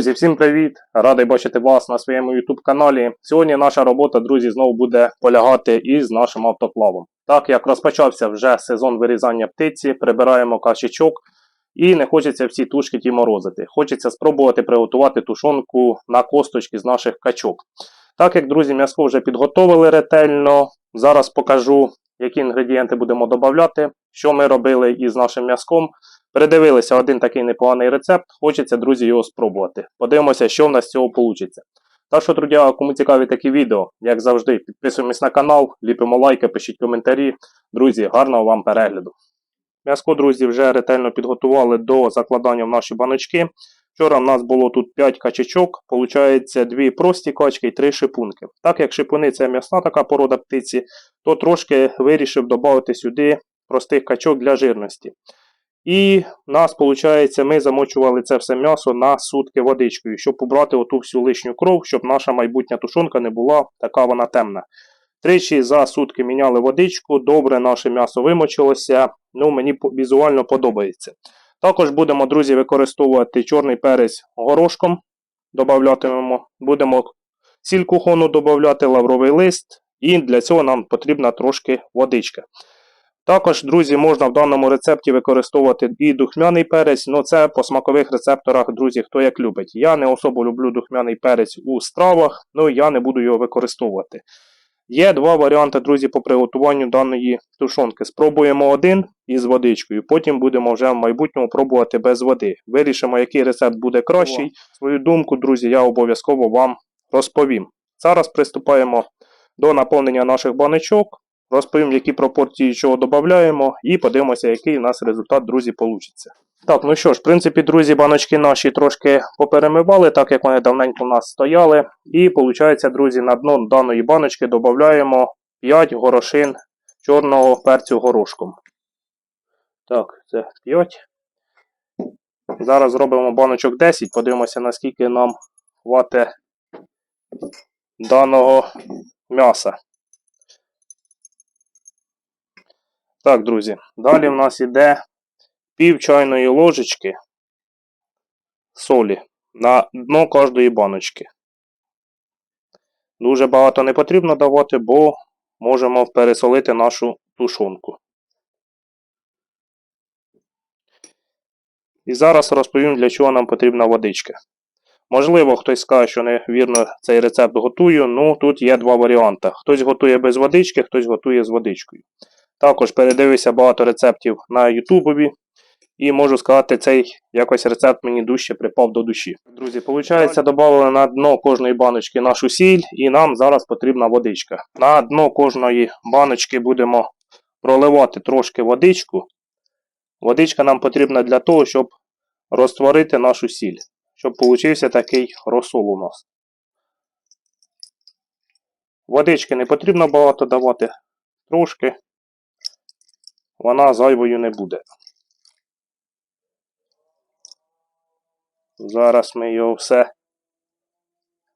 Друзі, всім привіт! Радий бачити вас на своєму YouTube каналі. Сьогодні наша робота, друзі, знову буде полягати із нашим автоклавом. Так як розпочався вже сезон вирізання птиці, прибираємо кашечок і не хочеться всі тушки ті морозити. Хочеться спробувати приготувати тушонку на косточки з наших качок. Так як, друзі, м'ясо вже підготовили ретельно, зараз покажу, які інгредієнти будемо додавати, що ми робили із нашим м'язком. Передивилися один такий непоганий рецепт. Хочеться, друзі, його спробувати. Подивимося, що в нас з цього вийде. Так що, друзі, кому цікаві такі відео, як завжди, підписуємось на канал, ліпимо лайки, пишіть коментарі. Друзі, гарного вам перегляду. М'яско, друзі, вже ретельно підготували до закладання в наші баночки. Вчора в нас було тут 5 качечок, виходить 2 прості качки і 3 шипунки. Так як шипуни це м'ясна така порода птиці, то трошки вирішив додати сюди простих качок для жирності. І в нас, виходить, ми замочували це все м'ясо на сутки водичкою, щоб побрати оту всю лишню кров, щоб наша майбутня тушонка не була така вона темна. Тричі за сутки міняли водичку, добре наше м'ясо вимочилося, ну мені візуально подобається. Також будемо, друзі, використовувати чорний перець горошком, додатимемо, будемо сіль кухону додати, лавровий лист, і для цього нам потрібна трошки водичка. Також, друзі, можна в даному рецепті використовувати і духмяний перець, але це по смакових рецепторах, друзі, хто як любить. Я не особо люблю духмяний перець у стравах, але я не буду його використовувати. Є два варіанти, друзі, по приготуванню даної тушонки. Спробуємо один із водичкою, потім будемо вже в майбутньому пробувати без води. Вирішимо, який рецепт буде кращий. Свою думку, друзі, я обов'язково вам розповім. Зараз приступаємо до наповнення наших баночок. Розповім, які пропорції чого додаємо, і подивимося, який у нас результат, друзі, вийде. Так, ну що ж, в принципі, друзі, баночки наші трошки поперемивали, так як вони давненько у нас стояли. І виходить, друзі, на дно даної баночки додаємо 5 горошин чорного перцю горошком. Так, це 5. Зараз зробимо баночок 10, подивимося, наскільки нам хватить даного м'яса. Так, друзі, далі в нас йде пів чайної ложечки солі на дно кожної баночки. Дуже багато не потрібно давати, бо можемо пересолити нашу тушонку. І зараз розповім, для чого нам потрібна водичка. Можливо, хтось скаже, що невірно цей рецепт готую, ну тут є два варіанти. Хтось готує без водички, хтось готує з водичкою. Також передивився багато рецептів на Ютубові. І можу сказати, цей якось рецепт мені дужче припав до душі. Друзі, виходить, додали на дно кожної баночки нашу сіль, і нам зараз потрібна водичка. На дно кожної баночки будемо проливати трошки водичку. Водичка нам потрібна для того, щоб розтворити нашу сіль. Щоб получився такий розсол у нас. Водички не потрібно багато давати, трошки вона зайвою не буде. Зараз ми його все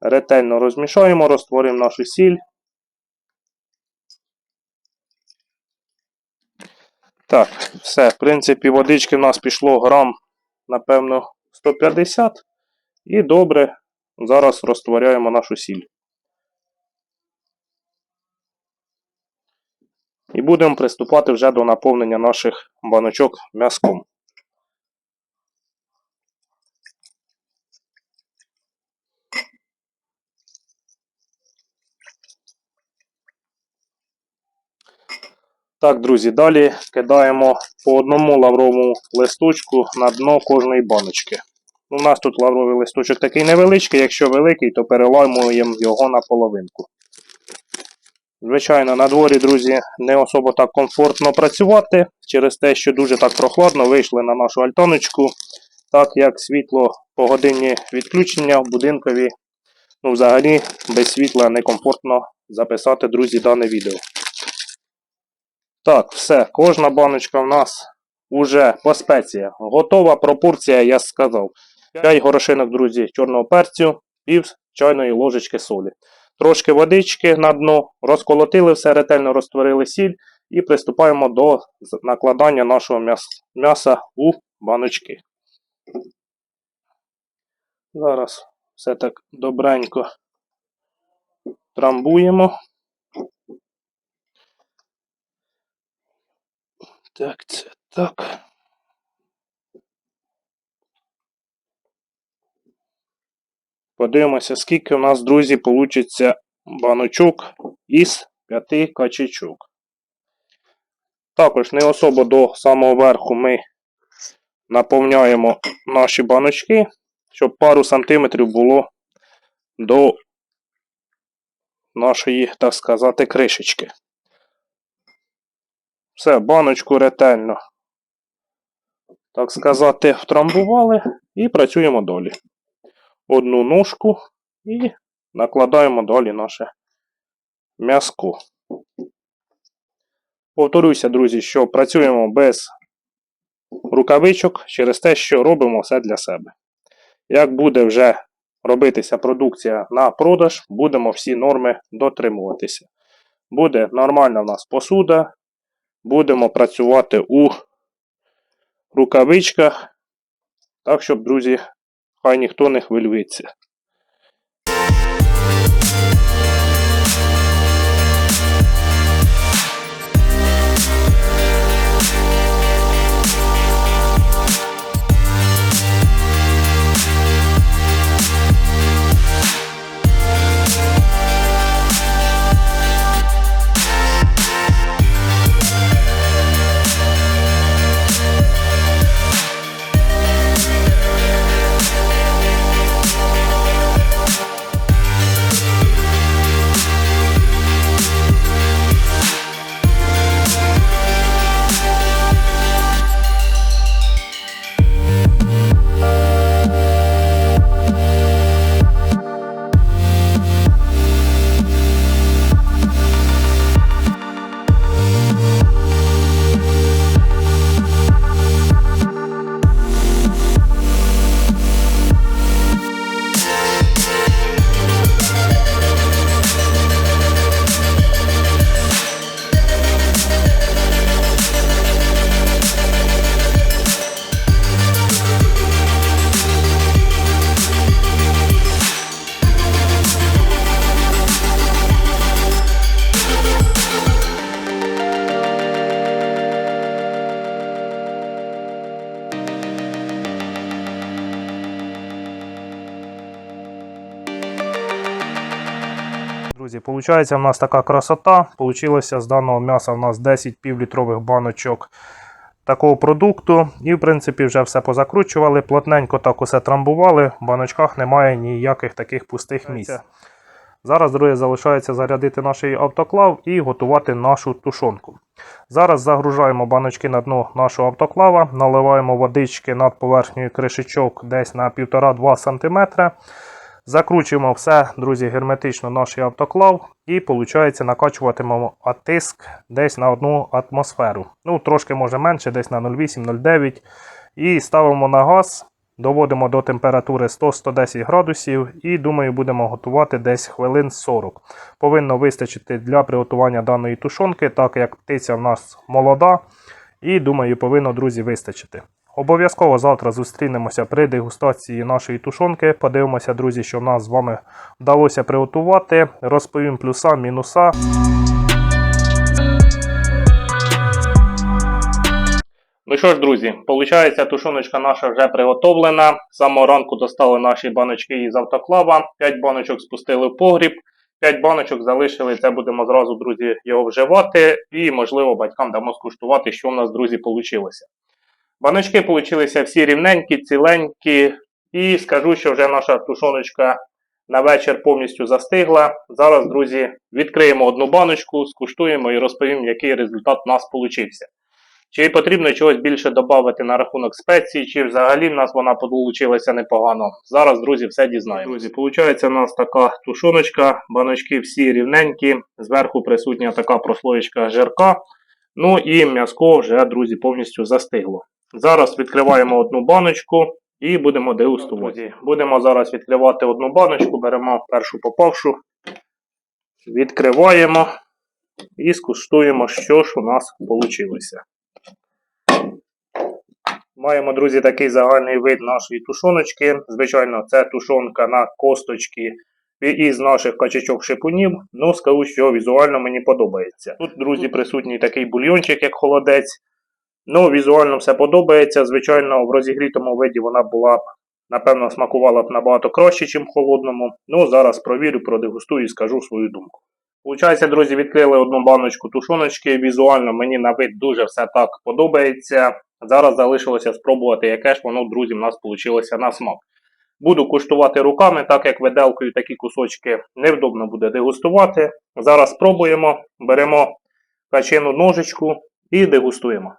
ретельно розмішаємо, розтворимо нашу сіль. Так, все, в принципі, водички в нас пішло грам, напевно, 150. І добре, зараз розтворяємо нашу сіль. І будемо приступати вже до наповнення наших баночок м'язком. Так, друзі, далі кидаємо по одному лавровому листочку на дно кожної баночки. У нас тут лавровий листочок такий невеличкий, якщо великий, то переламуємо його на половинку. Звичайно, на дворі, друзі, не особо так комфортно працювати через те, що дуже так прохладно вийшли на нашу альтаночку, так як світло по годині відключення в будинкові. Ну, взагалі, без світла некомфортно записати, друзі, дане відео. Так, все, кожна баночка в нас уже по спеціях. Готова пропорція, я сказав. 5 горошинок, друзі, чорного перцю, пів чайної ложечки солі. Трошки водички на дно, розколотили все, ретельно розтворили сіль і приступаємо до накладання нашого м'яса у баночки. Зараз все так добренько трамбуємо. Так, це так. Подивимося, скільки у нас, друзі, получиться баночок із п'яти качечок. Також не особо до самого верху ми наповняємо наші баночки, щоб пару сантиметрів було до нашої, так сказати, кришечки. Все, баночку ретельно, так сказати, втрамбували і працюємо далі. Одну ножку і накладаємо далі наше м'язко. Повторюся, друзі, що працюємо без рукавичок через те, що робимо все для себе. Як буде вже робитися продукція на продаж, будемо всі норми дотримуватися. Буде нормальна в нас посуда, будемо працювати у рукавичках. Так, щоб, друзі, хай ніхто не хвилюється. Виходить, у нас така красота. Получилося з даного м'яса у нас 10 півлітрових баночок такого продукту. І, в принципі, вже все позакручували, плотненько так усе трамбували. В баночках немає ніяких таких пустих місць. Зараз, друзі, залишається зарядити наш автоклав і готувати нашу тушонку. Зараз загружаємо баночки на дно нашого автоклава, наливаємо водички над поверхнею кришечок десь на 1,5-2 см. Закручуємо все, друзі, герметично наш автоклав і, виходить, накачуватимемо тиск десь на одну атмосферу. Ну, трошки може менше, десь на 0,8-0,9. І ставимо на газ, доводимо до температури 100-110 градусів і, думаю, будемо готувати десь хвилин 40. Повинно вистачити для приготування даної тушонки, так як птиця в нас молода. І, думаю, повинно, друзі, вистачити. Обов'язково завтра зустрінемося при дегустації нашої тушонки. Подивимося, друзі, що в нас з вами вдалося приготувати. Розповім плюса, мінуса. Ну що ж, друзі, виходить, тушоночка наша вже приготовлена. Самого ранку достали наші баночки із автоклава. 5 баночок спустили в погріб. 5 баночок залишили, це будемо зразу, друзі, його вживати. І, можливо, батькам дамо скуштувати, що в нас, друзі, вийшло. Баночки получилися всі рівненькі, ціленькі. І скажу, що вже наша тушоночка на вечір повністю застигла. Зараз, друзі, відкриємо одну баночку, скуштуємо і розповім, який результат у нас получився. Чи потрібно чогось більше додати на рахунок спецій, чи взагалі в нас вона получилася непогано. Зараз, друзі, все дізнаємо. Друзі, виходить у нас така тушоночка, баночки всі рівненькі, зверху присутня така прослоєчка жирка. Ну і м'язко вже, друзі, повністю застигло. Зараз відкриваємо одну баночку і будемо дегустувати. Будемо зараз відкривати одну баночку, беремо першу попавшу, відкриваємо і скуштуємо, що ж у нас вийшло. Маємо, друзі, такий загальний вид нашої тушоночки. Звичайно, це тушонка на косточки із наших качачок шипунів. Ну, скажу, що візуально мені подобається. Тут, друзі, присутній такий бульйончик, як холодець. Ну, візуально все подобається. Звичайно, в розігрітому виді вона була б, напевно, смакувала б набагато краще, ніж в холодному. Ну, зараз провірю, продегустую і скажу свою думку. Получається, друзі, відкрили одну баночку тушоночки. Візуально мені на вид дуже все так подобається. Зараз залишилося спробувати, яке ж воно, друзі, в нас вийшло на смак. Буду куштувати руками, так як виделкою такі кусочки невдобно буде дегустувати. Зараз спробуємо, беремо качину ножичку і дегустуємо.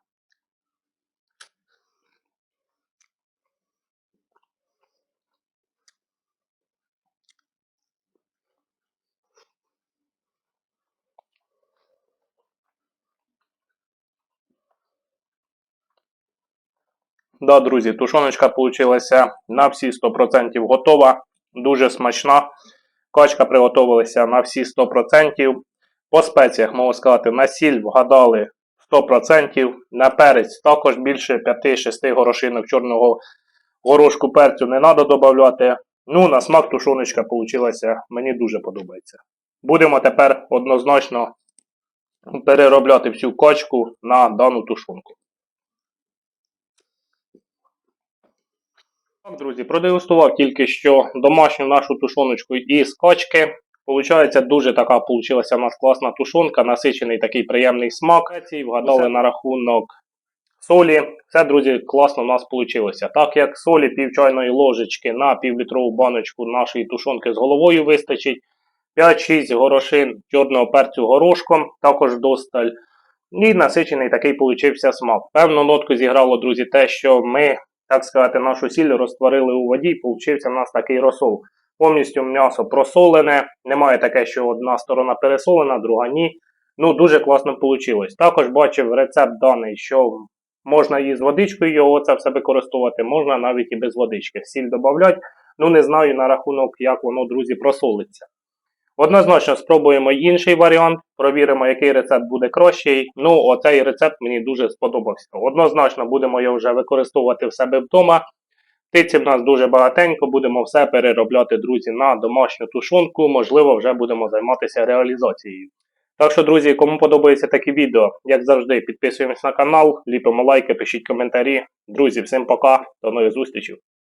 Да, друзі, тушоночка вийшла на всі 100% готова, дуже смачна. Качка приготувалася на всі 100%. По спеціях, можу сказати, на сіль вгадали 100%. На перець також більше 5-6 горошинок чорного горошку перцю не треба додавати. Ну, на смак тушоночка вийшла, мені дуже подобається. Будемо тепер однозначно переробляти всю качку на дану тушонку. Так, друзі, продегустував тільки що домашню нашу тушоночку із качки. Получається, дуже така получилася у нас класна тушонка, насичений такий приємний смак. Ці Вгадали Усе. на рахунок солі. Все, друзі, класно у нас вийшло. Так як солі пів чайної ложечки на півлітрову баночку нашої тушонки з головою вистачить. 5-6 горошин чорного перцю горошком, також досталь. І насичений такий получився смак. Певну нотку зіграло, друзі, те, що ми так сказати, нашу сіль розтворили у воді, і получився в нас такий розсол. Повністю м'ясо просолене, немає таке, що одна сторона пересолена, друга ні. Ну, дуже класно вийшло. Також бачив рецепт даний, що можна і з водичкою його це все використовувати, можна навіть і без водички. Сіль додати. Ну, не знаю на рахунок, як воно, друзі, просолиться. Однозначно спробуємо інший варіант, провіримо, який рецепт буде кращий. Ну, оцей рецепт мені дуже сподобався. Однозначно будемо його вже використовувати в себе вдома. Птиці в нас дуже багатенько, будемо все переробляти, друзі, на домашню тушонку. Можливо, вже будемо займатися реалізацією. Так що, друзі, кому подобається такі відео, як завжди, підписуємось на канал, ліпимо лайки, пишіть коментарі. Друзі, всім пока, до нових зустрічей.